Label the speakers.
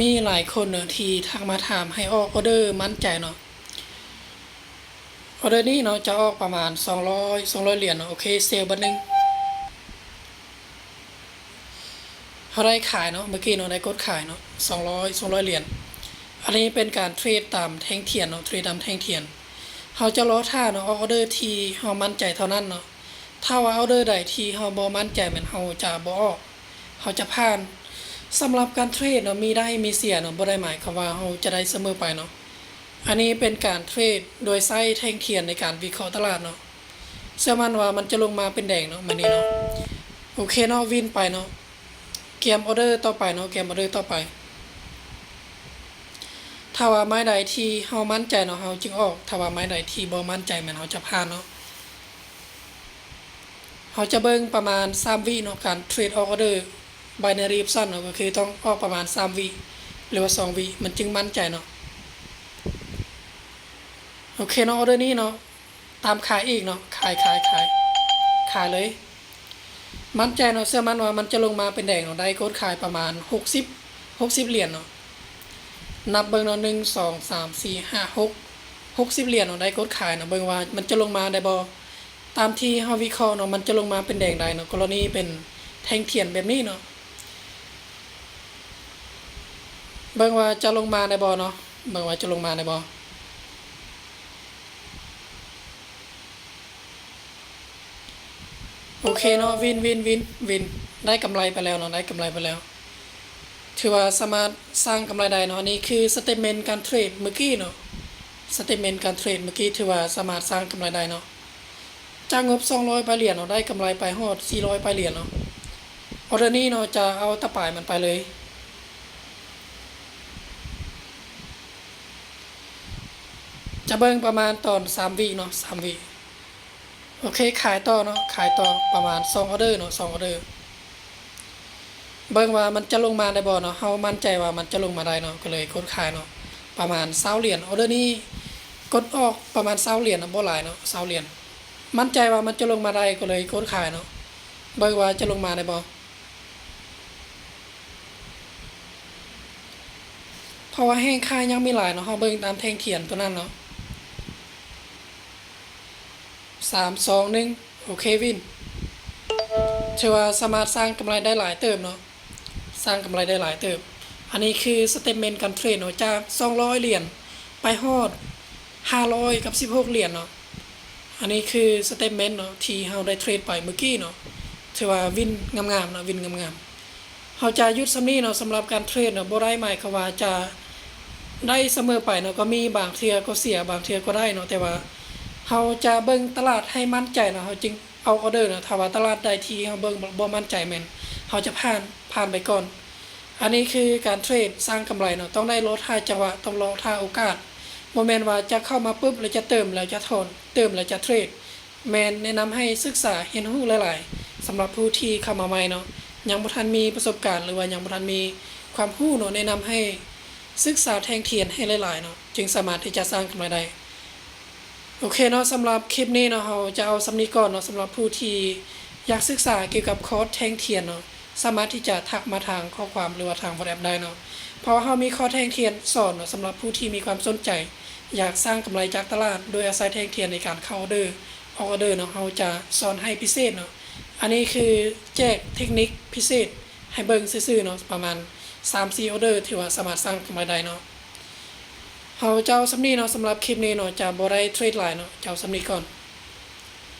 Speaker 1: มีหลายคนเนอะที่ทักมาถามให้ออกออเดอร์มั่นใจเนาะออเดอร์นี้เนาะจะออกประมาณ 200 200 เหรียญเนาะโอเคเซล์บันหนึงเขาได้ขายเนาะเมื่อกี้เนาะได้กดขายเนาะ200 200 เหรียญอันนี้เป็นการเทรดตามแท่งเทียนเนาะเทรดตามแท่งเทียนเขาจะรอท่าเนาะออเดอร์ที่เขามั่นใจเท่านั้นเนาะถ้าว่าออเดอร์ใดที่เขาบ่มั่นใจแมันเขาจะบ่ออกเขาจะผ่าน สำหรับการเทรดเนาะมีได้มีเสียเนาะบ่ได้หมายความว่าเราจะได้เสมอไปเนาะอันนี้เป็นการเทรดโดยใช้แท่งเทียนในการวิเคราะห์ตลาดเนาะเชื่อมั่นว่ามันจะลงมาเป็นแดงเนาะมันนี้เนาะโอเคเนาะวินไปเนาะเกมออเดอร์ต่อไปเนาะเกมออเดอร์ต่อไป ถ้าว่าไม้ใดที่เฮามั่นใจเนาะเฮาจึงออกถ้าว่าไม้ใดที่บ่มั่นใจแม่นเฮาจะพลาดเนาะเฮาจะเบิ่งประมาณ3วิเนาะการเทรดออเดอร์ binary option เนาะก็คือต้องออกประมาณ 3 วิหรือว่า 2 วิมันจึงมั่นใจเนาะโอเคเนาะออเดอร์นี้เนาะตามขายอีกเนาะขายขายขายขายเลย มั่นใจเนาะเชื่อมันว่ามันจะลงมาเป็นแดงเนาะได้โค้ดขายประมาณ 60 60เหรียญเนาะนับเบิ่งเนาะ1 2 3 4 5 6 60เหรียญเนาะได้โค้ดขายเนาะเบิ่งว่ามันจะลงมาได้บ่ตามที่เฮาวิเคราะห์เนาะมันจะลงมาเป็นแดงได้เนาะกรณีเป็นแทงเทียนแบบนี้เนาะ เบิ่งว่าจะลงมาในบ่เนาะเบิ่งว่าจะลงมาในบ่โอเคเนาะวินวินวินวินได้กำไรไปแล้วเนาะได้กำไรไปแล้ว ถือว่าสามารถสร้างกำไรได้เนาะนนี้คือสเตทเมนต์การเทรดเมื่อกี้เนาะสเตทเมนต์การเทรดเมื่อกี้ถือว่าสามารถสร้างกำไรได้เนาะจากงบ 200 ไปเหรียญเนาะได้กำไรไปฮอด400 ไปเหรียญเนาะออเดอร์นี้เนาะจะเอาตะป่ายมันไปเลย จะเบิ่งประมาณตอน3วิเนาะ3วิโอเคขายต่อเนาะขายต่อประมาณ2ออเดอร์เนาะ2ออเดอร์เบิ่งว่ามันจะลงมาได้บ่เนาะเฮามั่นใจว่ามันจะลงมาได้เนาะก็เลยกดขายเนาะประมาณ20เหรียญออเดอร์นี้กดออกประมาณ20เหรียญนะบ่หลายเนาะ20เหรียญมั่นใจว่ามันจะลงมาได้ก็เลยกดขายเนาะเบิ่งว่าจะลงมาได้บ่เพราะว่าแห้งค่ายยังมีหลายเนาะเฮาเบิ่งตามแท่งเทียนตัวนั้นเนาะ สามสองหนึ่งโอเควินเชื่อว่าสามารถสร้างกำไรได้หลายเติมเนาะสร้างกำไรได้หลายเติม อันนี้คือสเต t เมนต์การเทรดเนาะจาก200เหรียญไปฮอด500กับ16เหรียญเนาะอันนี้คือสเต t เมนต์เนาะที่เราได้เทรดไปเมื่อกี้เนาะถือว่าวินงามๆเนาะวินงามๆเราจะยุดสำนี้เนาะสำหรับการเทรดเนาะบ่ได้หมายความว่าจะได้เสมอไปเนาะก็มีบางเทื่อก็เสียบางเทื่อก็ได้เนาะแต่ว่า เราจะเบิ่งตลาดให้มั่นใจนะเราจึงเอาออเดอร์นะถ้าว่าตลาดใดที่เราเบิ่งบ่มั่นใจแม่นเราจะผ่านผ่านไปก่อน อันนี้คือการเทรดสร้างกำไรเนาะต้องได้ลดท่าจังหวะต้องรอท่าโอกาสบ่แม่นว่าจะเข้ามาปุ๊บแล้วจะเติมแล้วจะถอนเติมแล้วจะเทรดแมนแนะนำให้ศึกษาเรียนรู้หลาย ๆสำหรับผู้ที่เข้ามาใหม่เนาะยังบ่ทันมีประสบการณ์หรือว่ายังบ่ทันมีความรู้เนาะแนะนำให้ศึกษาแทงเทียนให้หลาย ๆ เนาะจึงสามารถที่จะสร้างกำไรได้ โอเคเนาะสำหรับคลิปนี้เนาะเราจะเอาสำนีก่อนเนาะสำหรับผู้ที่อยากศึกษาเกี่ยวกับคอร์สแทงเทียนเนาะสามารถที่จะทักมาทางข้อความหรือว่าทางวอทแอปได้เนาะเพราะว่าเรามีคอร์สแทงเทียนสอนเนาะสำหรับผู้ที่มีความสนใจ อยากสร้างกำไรจากตลาด โดยอาศัยแทงเทียนในการเข้าออเดอร์ออออเดอร์เนาะเราจะสอนให้พิเศษเนาะอันนี้คือแจกเทคนิคพิเศษ ให้เบิ่งซื่อๆเนาะประมาณ3-4ออเดอร์ที่ว่าสามารถสร้างกำไรได้เนาะ เฮาเจ้าสำนีเนาะสำหรับคลิปนี้เนาะจะบ่ได้เทรดไลน์เนาะเจ้าสำนีก่อน